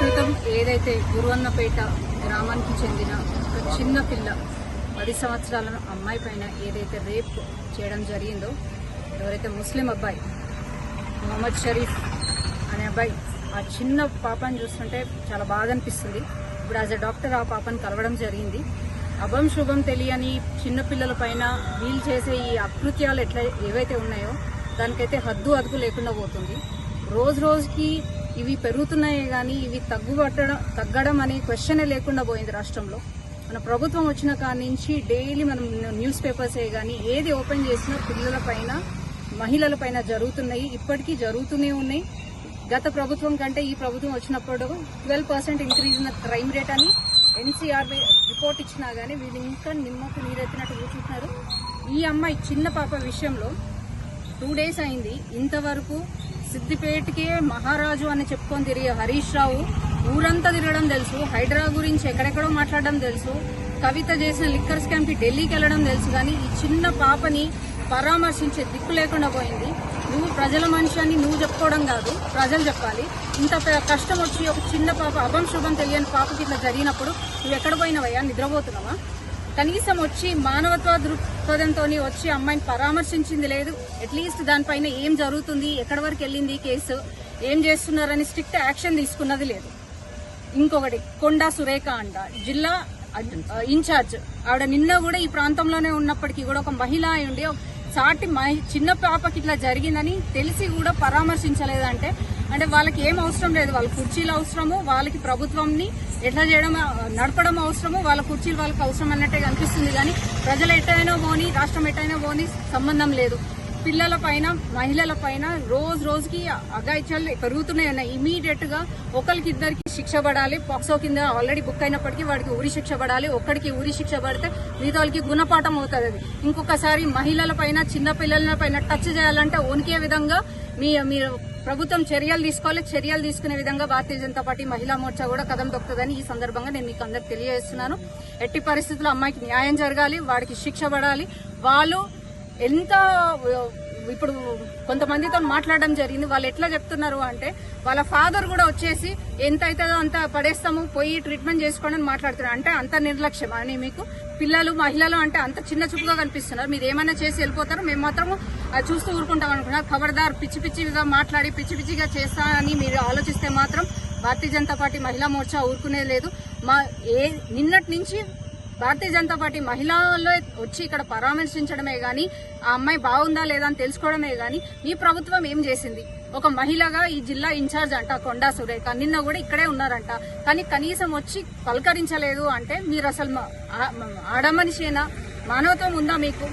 ఏదైతే గురువన్నపేట గ్రామానికి చెందిన ఒక చిన్న పిల్ల పది సంవత్సరాల అమ్మాయి పైన ఏదైతే రేప్ చేయడం జరిగిందో ఎవరైతే ముస్లిం అబ్బాయి మొహమ్మద్ షరీఫ్ అనే అబ్బాయి ఆ చిన్న పాపని చూస్తుంటే చాలా బాధ అనిపిస్తుంది. ఇప్పుడు యాజ్ అ డాక్టర్ ఆ పాపను కలవడం జరిగింది. అభం శుభం తెలియని చిన్నపిల్లల పైన వీళ్ళు చేసే ఈ అకృత్యాలు ఎట్లా ఏవైతే ఉన్నాయో దానికైతే హద్దు అదుపు లేకుండా పోతుంది. రోజు రోజుకి ఇవి పెరుగుతున్నాయే కానీ ఇవి తగ్గుబట్టడం తగ్గడం అనే క్వశ్చనే లేకుండా పోయింది రాష్ట్రంలో. మన ప్రభుత్వం వచ్చిన కాడి నుంచి డైలీ మనం న్యూస్ పేపర్సే కానీ ఏది ఓపెన్ చేసినా పిల్లల పైన మహిళల పైన జరుగుతున్నాయి. ఇప్పటికీ జరుగుతూనే ఉన్నాయి. గత ప్రభుత్వం కంటే ఈ ప్రభుత్వం వచ్చినప్పుడు twelve percent increase in crime rate అని ఎన్సీఆర్ రిపోర్ట్ ఇచ్చినా కానీ వీళ్ళు ఇంకా నిమ్మకు నీరెత్తినట్టు కూర్చుంటున్నారు. ఈ అమ్మాయి చిన్న పాప విషయంలో టూ డేస్ అయింది. ఇంతవరకు సిద్దిపేటకి మహారాజు అని చెప్పుకొని తిరిగే హరీష్ రావు ఊరంతా తిరగడం తెలుసు హైడ్రా గురించి ఎక్కడెక్కడో మాట్లాడడం తెలుసు కవిత చేసిన లిక్కర్ స్కామ్కి ఢిల్లీకి వెళ్ళడం తెలుసు కానీ ఈ చిన్న పాపని పరామర్శించే దిక్కు లేకుండా పోయింది. నువ్వు ప్రజల మనిషి అని నువ్వు చెప్పుకోవడం కాదు ప్రజలు చెప్పాలి. ఇంత కష్టం వచ్చి ఒక చిన్న పాప అభం శుభం తెలియని పాపకి ఇట్లా జరిగినప్పుడు నువ్వు ఎక్కడ పోయినవయ్యా? నిద్రపోతున్నావా? కనీసం వచ్చి మానవత్వ దృక్పథంతో వచ్చి అమ్మాయిని పరామర్శించింది లేదు. అట్లీస్ట్ దానిపైన ఏం జరుగుతుంది ఎక్కడి వరకు వెళ్ళింది కేసు ఏం చేస్తున్నారని స్ట్రిక్ట్ యాక్షన్ తీసుకున్నది లేదు. ఇంకొకటి కొండా సురేఖ అంట. జిల్లా ఇన్ఛార్జ్. ఆవిడ నిన్న కూడా ఈ ప్రాంతంలోనే ఉన్నప్పటికీ కూడా ఒక మహిళ అయి ఉండి సాటి చిన్న పాపకి ఇట్లా జరిగిందని తెలిసి కూడా పరామర్శించలేదంటే అంటే వాళ్ళకి ఏం అవసరం లేదు. వాళ్ళ కుర్చీలు అవసరము వాళ్ళకి ప్రభుత్వంని ఎట్లా చేయడం నడపడం అవసరము వాళ్ళ కుర్చీలు వాళ్ళకి అవసరం అన్నట్టే కనిపిస్తుంది. కానీ ప్రజలు ఎట్టయినా పోని రాష్ట్రం ఎట్టయినా పోని సంబంధం లేదు. పిల్లల పైన మహిళల పైన రోజు రోజుకి అగాయిత్యాలు పెరుగుతున్నాయి ఉన్నాయి ఇమీడియట్గా ఒకరికి ఇద్దరికి శిక్ష పడాలి. పాక్సో కింద ఆల్రెడీ బుక్ అయినప్పటికీ వాడికి ఉరి శిక్ష పడాలి. ఒక్కడికి ఉరి శిక్ష పడితే మిగతా వాళ్ళకి గుణపాఠం అవుతుంది అది. ఇంకొకసారి మహిళల పైన చిన్న పిల్లల పైన టచ్ చేయాలంటే వణికే విధంగా మీ మీరు ప్రభుత్వం చర్యలు తీసుకోవాలి. చర్యలు తీసుకునే విధంగా భారతీయ జనతా పార్టీ మహిళా మోర్చా కూడా కథం దొక్కుతుందని ఈ సందర్భంగా నేను మీకు అందరికి తెలియజేస్తున్నాను. ఎట్టి పరిస్థితుల్లో అమ్మాయికి న్యాయం జరగాలి వాడికి శిక్ష పడాలి. వాళ్ళు ఎంత ఇప్పుడు కొంతమందితో మాట్లాడడం జరిగింది. వాళ్ళు ఎట్లా చెప్తున్నారు అంటే వాళ్ళ ఫాదర్ కూడా వచ్చేసి ఎంత అవుతుందో అంత పడేస్తాము పోయి ట్రీట్మెంట్ చేసుకోండి అని మాట్లాడుతున్నారు. అంటే అంత నిర్లక్ష్యం అని మీకు పిల్లలు మహిళలు అంటే అంత చిన్న చూపుగా కనిపిస్తున్నారు. మీరు ఏమైనా చేసి వెళ్ళిపోతారు మేము మాత్రం అది చూస్తూ ఊరుకుంటాం అనుకున్నారు. ఖబర్దార్ పిచ్చి పిచ్చిగా మాట్లాడి పిచ్చి పిచ్చిగా చేస్తా అని మీరు ఆలోచిస్తే మాత్రం భారతీయ జనతా పార్టీ మహిళా మోర్చా ఊరుకునేది లేదు. మా ఏ నిన్నటి నుంచి భారతీయ జనతా పార్టీ మహిళల్లో వచ్చి ఇక్కడ పరామర్శించడమే గాని ఆ అమ్మాయి బాగుందా లేదా అని తెలుసుకోవడమే గాని మీ ప్రభుత్వం ఏం చేసింది? ఒక మహిళగా ఈ జిల్లా ఇన్ఛార్జ్ అంట కొండా సురేఖ. నిన్న కూడా ఇక్కడే ఉన్నారంట. కానీ కనీసం వచ్చి పలకరించలేదు అంటే మీరు అసలు ఆడమనిషేనా? మానవత్వం ఉందా మీకు?